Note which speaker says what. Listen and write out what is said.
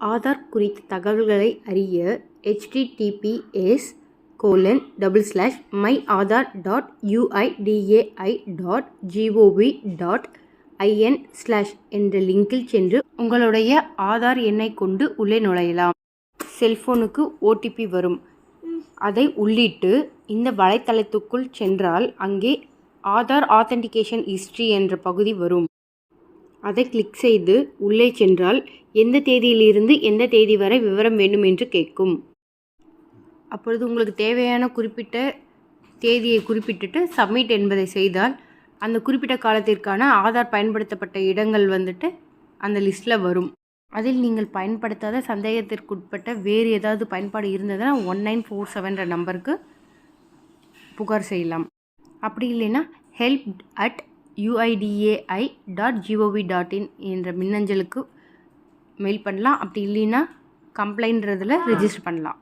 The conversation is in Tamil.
Speaker 1: ஆதார் குறித்த தகவல்களை அறிய HTTPS colon double slash my Aadhaar dot UIDAI dot GOV dot IN slash என்ற லிங்கில் சென்று உங்களுடைய ஆதார் எண்ணை கொண்டு உள்ளே நுழையலாம். செல்போனுக்கு ஓடிபி வரும். அதை உள்ளிட்டு இந்த வலைத்தளத்துக்குள் சென்றால் அங்கே ஆதார் ஆத்தென்டிகேஷன் ஹிஸ்ட்ரி என்ற பகுதி வரும். அதை கிளிக் செய்து உள்ளே சென்றால் எந்த தேதியிலிருந்து எந்த தேதி வரை விவரம் வேண்டும் என்று கேட்கும். அப்பொழுது உங்களுக்கு தேவையான குறிப்பிட்ட தேதியை குறிப்பிட்டுட்டு சப்மிட் என்பதை செய்தால் அந்த குறிப்பிட்ட காலத்திற்கான ஆதார் பயன்படுத்தப்பட்ட இடங்கள் வந்துட்டு அந்த லிஸ்ட்டில் வரும். அதில் நீங்கள் பயன்படுத்தாத சந்தேகத்திற்குட்பட்ட வேறு ஏதாவது பயன்பாடு இருந்ததுன்னா ஒன் நைன் ஃபோர் செவன்ற நம்பருக்கு புகார் செய்யலாம். அப்படி இல்லைன்னா help at UIDAI dot GOV dot in என்ற மின்னஞ்சலுக்கு மெயில் பண்ணலாம். அப்படி இல்லைன்னா கம்ப்ளைண்ட்றதில் ரிஜிஸ்டர் பண்ணலாம்.